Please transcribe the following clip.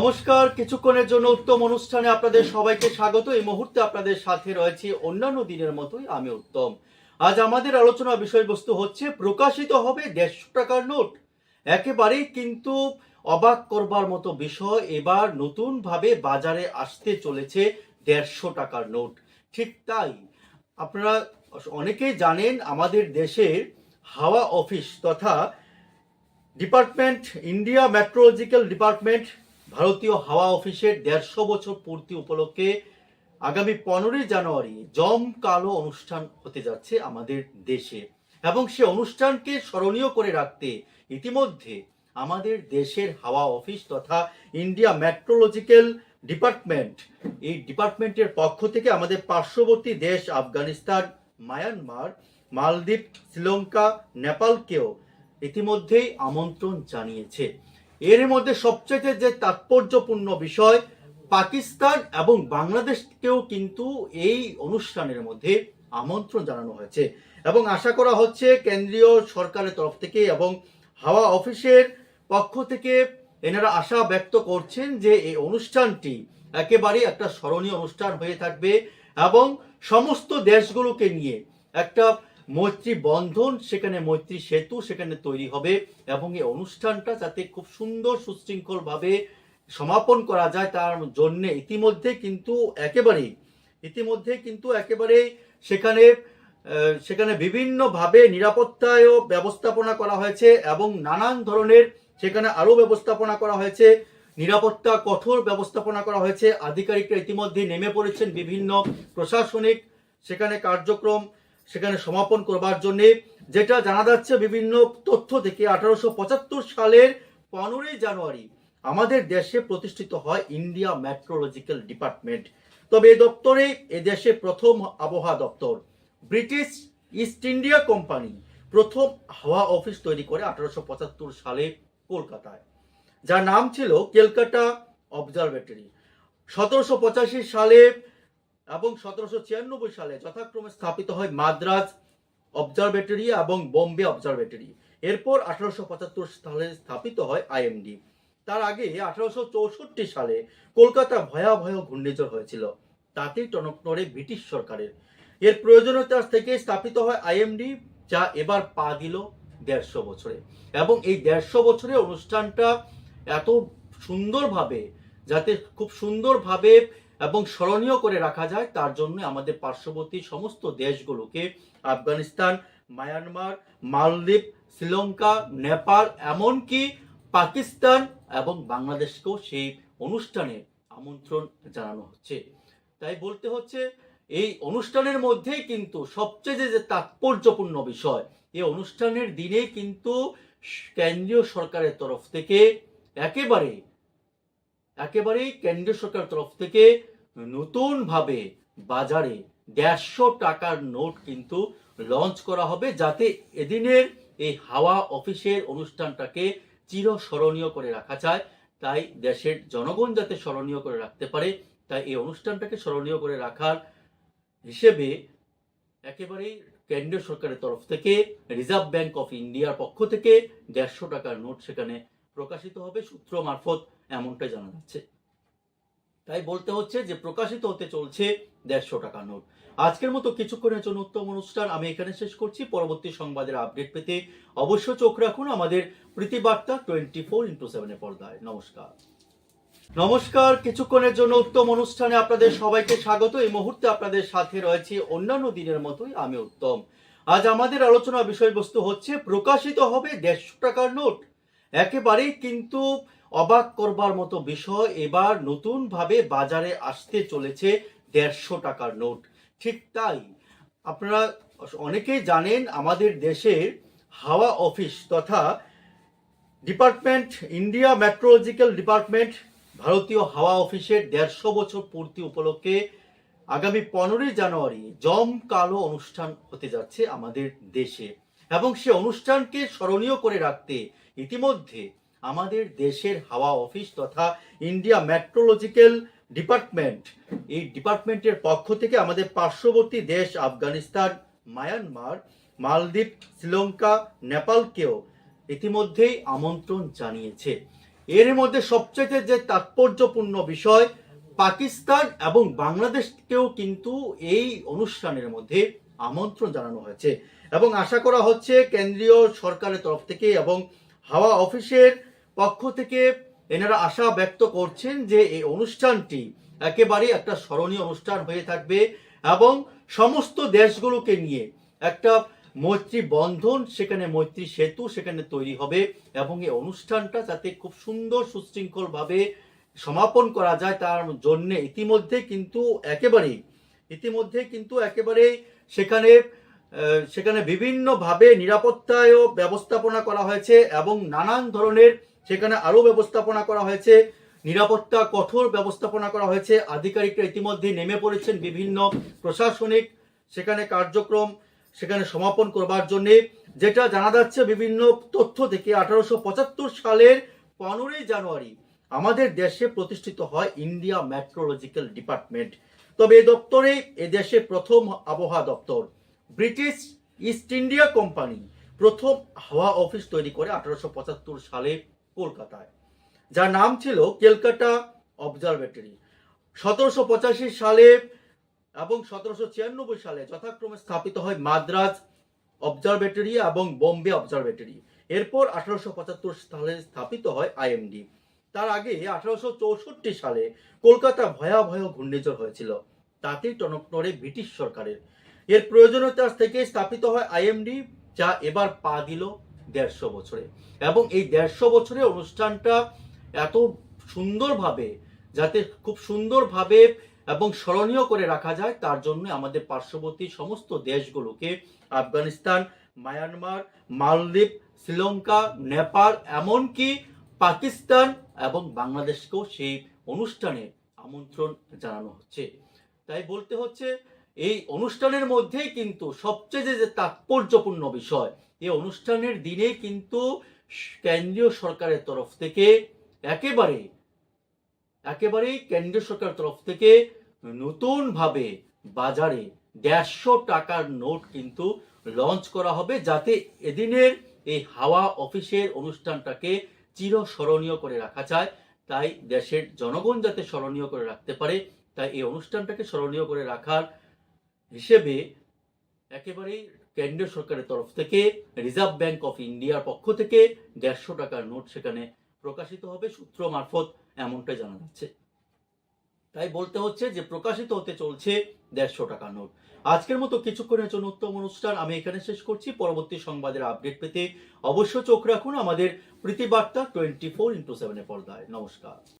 নমস্কার, কিছুক্ষণের জন্য উত্তম অনুষ্ঠানে আপনাদের সবাইকে স্বাগত। এই মুহূর্তে আপনাদের সাথে রয়েছে অন্যান্য দিনের মতোই আমি উত্তম। আজ আমাদের আলোচনা বিষয়বস্তু হচ্ছে, প্রকাশিত হবে দেড়শো টাকার নোট। একেবারেই কিন্তু অবাক করবার মতো বিষয়, এবার নতুন ভাবে বাজারে আসতে চলেছে দেড়শো টাকার নোট। ঠিক তাই, আপনারা অনেকেই জানেন আমাদের দেশের হাওয়া অফিস তথা ডিপার্টমেন্ট, ইন্ডিয়া মেট্রোলজিক্যাল ডিপার্টমেন্ট ভারতীয় হাওয়া অফিসের দেড়শো বছর পূর্তি উপলক্ষে আগামী পনেরোই জানুয়ারি জম কালো অনুষ্ঠান হতে যাচ্ছে আমাদের দেশে। এবং সে অনুষ্ঠানকে স্মরণীয় করে রাখতে ইতিমধ্যে আমাদের দেশের হাওয়া অফিস তথা ইন্ডিয়া মেট্রোলজিক্যাল ডিপার্টমেন্ট, এই ডিপার্টমেন্টের পক্ষ থেকে আমাদের পার্শ্ববর্তী দেশ আফগানিস্তান, মায়ানমার, মালদ্বীপ, শ্রীলঙ্কা, নেপালকেও ইতিমধ্যেই আমন্ত্রণ জানিয়েছে। এর মধ্যে সবচেয়ে যে তাৎপর্যপূর্ণ বিষয়, পাকিস্তান এবং বাংলাদেশকেও কিন্তু এই অনুষ্ঠানের মধ্যে আমন্ত্রণ জানানো হয়েছে। এবং আশা করা হচ্ছে কেন্দ্রীয় সরকারের তরফ থেকে এবং হাওয়া অফিসের পক্ষ থেকে এনারা আশা ব্যক্ত করছেন যে এই অনুষ্ঠানটি একেবারেই একটা স্মরণীয় অনুষ্ঠান হয়ে থাকবে এবং সমস্ত দেশগুলোকে নিয়ে একটা মৈত্রী বন্ধন, সেখানে মৈত্রী সেতু সেখানে তৈরি হবে এবং এই অনুষ্ঠানটা যাতে খুব সুন্দর সুশৃঙ্খলভাবে সমাপন করা যায় তার জন্য ইতিমধ্যে কিন্তু একেবারেই, ইতিমধ্যে কিন্তু একেবারেই সেখানে সেখানে বিভিন্নভাবে নিরাপত্তায়ও ব্যবস্থাপনা করা হয়েছে এবং নানান ধরনের সেখানে আরও ব্যবস্থাপনা করা হয়েছে, নিরাপত্তা কঠোর ব্যবস্থাপনা করা হয়েছে, আধিকারিকরা ইতিমধ্যে নেমে পড়েছেন বিভিন্ন প্রশাসনিক সেখানে কার্যক্রম সেখানে সমাপন করবার জন্যে, যেটা জানা যাচ্ছে বিভিন্ন তথ্য থেকে আঠারোশো পঁচাত্তর সালের পনেরোই জানুয়ারি আমাদের দেশে প্রতিষ্ঠিত হয় ইন্ডিয়া মেট্রোলজিক্যাল ডিপার্টমেন্ট। তবে এ দপ্তরে দেশে প্রথম আবহাওয়া দপ্তর, ব্রিটিশ ইস্ট ইন্ডিয়া কোম্পানি প্রথম হাওয়া অফিস তৈরি করে আঠারোশো পঁচাত্তর সালে কলকাতায়। যার নাম ছিল ক্যালকাটা অবজারভেটরি। সতেরোশো পঁচাশি সালে এবং সতেরোশো ছিয়ানব্বই সালে যথাক্রমে স্থাপিত হয় মাদ্রাজ অবজারভেটরি এবং বোম্বে অবজারভেটরি। এরপর আঠারোশো পঁচাত্তর সালে স্থাপিত হয় আইএমডি। তার আগে আঠারোশো চৌষট্টি সালে কলকাতা ভয়াবহ ঘূর্ণিঝড় হয়েছিল। তাতেই টনক নড়ে ব্রিটিশ সরকারের। এর প্রয়োজনীয়তা থেকে স্থাপিত হয় আইএমডি, যা এবার পা দিল দেড়শো বছরে। এবং এই দেড়শো বছরের অনুষ্ঠানটা এত সুন্দরভাবে, যাতে খুব সুন্দরভাবে এবং স্মরণীয় করে রাখা যায়, তার জন্য আমাদের পার্শ্ববর্তী সমস্ত দেশগুলোকে, আফগানিস্তান, মায়ানমার, মালদ্বীপ, শ্রীলঙ্কা, নেপাল, এমনকি পাকিস্তান এবং বাংলাদেশকেও সেই অনুষ্ঠানে আমন্ত্রণ জানানো হচ্ছে। তাই বলতে হচ্ছে, এই অনুষ্ঠানের মধ্যেই কিন্তু সবচেয়ে যে- তাৎপর্যপূর্ণ বিষয়, এই অনুষ্ঠানের দিনে কিন্তু কেন্দ্রীয় সরকারের তরফ থেকে একেবারে একেবারেই কেন্দ্রীয় সরকারের তরফ থেকে নতুনভাবে বাজারে দেড়শো টাকার নোট কিন্তু লঞ্চ করা হবে যাতে এদিনের এই হাওয়া অফিসের অনুষ্ঠানটাকে চিরস্মরণীয় করে রাখা যায়। তাই দেশের জনগণ যাতে স্মরণীয় করে রাখতে পারে, তাই এই অনুষ্ঠানটাকে স্মরণীয় করে রাখার হিসেবে একেবারেই কেন্দ্রীয় সরকারের তরফ থেকে রিজার্ভ ব্যাংক অফ ইন্ডিয়ার পক্ষ থেকে দেড়শো টাকার নোট সেখানে প্রকাশিত হবে সূত্র মারফত, এমনটাই জানা যাচ্ছে। তাই বলতে হচ্ছে যে প্রকাশিত হতে চলছে দেড়শো টাকা নোট। আজকের মতো কিছুক্ষণের জন্য উত্তম অনুষ্ঠান আমি এখানে শেষ করছি। পরবর্তী সংবাদের আপডেট পেতে অবশ্য চোখ রাখুন আমাদের প্রীতিবার্তা টোয়েন্টি ফোর ইন্টু সেভেনের পর্দায়। নমস্কার। নমস্কার, কিছুক্ষণের জন্য উত্তম অনুষ্ঠানে আপনাদের সবাইকে স্বাগত। এই মুহূর্তে আপনাদের সাথে রয়েছে অন্যান্য দিনের মতোই আমি উত্তম। আজ আমাদের আলোচনা বিষয়বস্তু হচ্ছে, প্রকাশিত হবে দেড়শো টাকার নোট। একেবারেই কিন্তু অবাক করবার মতো বিষয়। এবার নতুনভাবে বাজারে আসতে চলেছে দেড়শো টাকার নোট। ঠিক তাই, আপনারা অনেকেই জানেন আমাদের দেশের হাওয়া অফিস তথা ডিপার্টমেন্ট, ইন্ডিয়া মেট্রোলজিক্যাল ডিপার্টমেন্ট ভারতীয় হাওয়া অফিসের দেড়শো বছর পূর্তি উপলক্ষে আগামী পনেরোই জানুয়ারি জম কালো অনুষ্ঠান হতে যাচ্ছে আমাদের দেশে। এবং সে অনুষ্ঠানকে স্মরণীয় করে রাখতে ইতিমধ্যে আমাদের দেশের হাওয়া অফিস তথা ইন্ডিয়া মেট্রোলজিক্যাল ডিপার্টমেন্ট, এই ডিপার্টমেন্টের পক্ষ থেকে আমাদের পার্শ্ববর্তী দেশ আফগানিস্তান, মায়ানমার, মালদ্বীপ, শ্রীলঙ্কা, নেপালকেও ইতিমধ্যেই আমন্ত্রণ জানিয়েছে। এর মধ্যে সবচেয়ে যে তাৎপর্যপূর্ণ বিষয়, পাকিস্তান এবং বাংলাদেশকেও কিন্তু এই অনুষ্ঠানের মধ্যে আমন্ত্রণ জানানো হয়েছে। এবং আশা করা হচ্ছে কেন্দ্রীয় সরকারের তরফ থেকে এবং হাওয়া অফিসের পক্ষ থেকে এনারা আশা ব্যক্ত করছেন যে এই অনুষ্ঠানটি একেবারে একটা স্মরণীয় অনুষ্ঠান হয়ে থাকবে এবং সমস্ত দেশগুলোকে নিয়ে একটা মৈত্রী বন্ধন, সেখানে মৈত্রী সেতু সেখানে তৈরি হবে এবং এই অনুষ্ঠানটা যাতে খুব সুন্দর, সুশৃঙ্খলভাবে সমাপন করা যায় তার জন্য ইতিমধ্যে কিন্তু একেবারেই, ইতিমধ্যে কিন্তু একেবারেই সেখানে সেখানে বিভিন্নভাবে নিরাপত্তায়ও ব্যবস্থাপনা করা হয়েছে এবং নানান ধরনের সেখানে আরও ব্যবস্থাপনা করা হয়েছে। নিরাপত্তা কঠোর ব্যবস্থাপনা করা হয়েছে। আধিকারিকরা ইতিমধ্যে নেমে পড়েছেন বিভিন্ন প্রশাসনিক সেখানে কার্যক্রম, সেখানে সমাপন করবার জন্য, যেটা জানা যাচ্ছে বিভিন্ন তথ্য থেকে আঠারোশো পঁচাত্তর সালের পনেরোই জানুয়ারি আমাদের দেশে প্রতিষ্ঠিত হয় ইন্ডিয়া মেট্রোলজিক্যাল ডিপার্টমেন্ট। তবে এ দপ্তরে এ দেশে প্রথম আবহাওয়া দপ্তর। ব্রিটিশ ইস্ট ইন্ডিয়া কোম্পানি প্রথম হাওয়া অফিস তৈরি করে আঠারোশো পঁচাত্তর সালে কলকাতায়। যার নাম ছিল ক্যালকাটা অবজারভেটরি। সতেরোশো পঁচাশি সালে এবং সতেরোশো ছিয়ানব্বই সালে যথাক্রমে স্থাপিত হয় মাদ্রাজ অবজারভেটরি এবং বোম্বে অবজারভেটরি। এরপর আঠারোশো পঁচাত্তর সালে স্থাপিত হয় আইএমডি। তার আগে আঠারোশো চৌষট্টি সালে কলকাতা ভয়াবহ ঘূর্ণিঝড় হয়েছিল। তাতেই টনক নড়ে ব্রিটিশ সরকারের। এর প্রয়োজনীয়তা থেকে স্থাপিত হয় আইএমডি, যা এবার পা দিল দেড়শো বছরে। এবং এই দেড়শো বছরের অনুষ্ঠানটা এত সুন্দরভাবে, যাতে খুব সুন্দরভাবে এবং স্মরণীয় করে রাখা যায়, তার জন্য আমাদের পার্শ্ববর্তী সমস্ত দেশগুলোকে, আফগানিস্তান, মায়ানমার, মালদ্বীপ, শ্রীলঙ্কা, নেপাল, এমনকি পাকিস্তান এবং বাংলাদেশকেও সেই অনুষ্ঠানে আমন্ত্রণ জানানো হচ্ছে। তাই বলতে হচ্ছে এই অনুষ্ঠানের মধ্যেই কিন্তু সবচেয়ে যে তাৎপর্যপূর্ণ বিষয় এই অনুষ্ঠানের দিনে কিন্তু কেন্দ্রীয় সরকারের তরফ থেকে একেবারে, একেবারেই কেন্দ্রীয় সরকারের তরফ থেকে নতুনভাবে বাজারে দেড়শো টাকার নোট কিন্তু লঞ্চ করা হবে যাতে এদিনের এই হাওয়া অফিসের অনুষ্ঠানটাকে চিরস্মরণীয় করে রাখা যায়। তাই দেশের জনগণ যাতে স্মরণীয় করে রাখতে পারে, তাই এই অনুষ্ঠানটাকে স্মরণীয় করে রাখার হিসেবে একেবারেই কেন্দ্রীয় সরকারের তরফ থেকে রিজার্ভ ব্যাংক অফ ইন্ডিয়ার পক্ষ থেকে দেড়শো টাকার নোট সেখানে প্রকাশিত হবে সূত্র মারফত, এমনটাই জানা যাচ্ছে। তাই বলতে হচ্ছে যে প্রকাশিত হতে চলছে দেড়শো টাকা নোট। আজকের মতো কিছুক্ষণের জন্য উত্তম অনুষ্ঠান আমি এখানে শেষ করছি। পরবর্তী সংবাদের আপডেট পেতে অবশ্য চোখ রাখুন আমাদের প্রীতিবার্তা টোয়েন্টি ফোর ইন্টু সেভেনের পর্দায়। নমস্কার।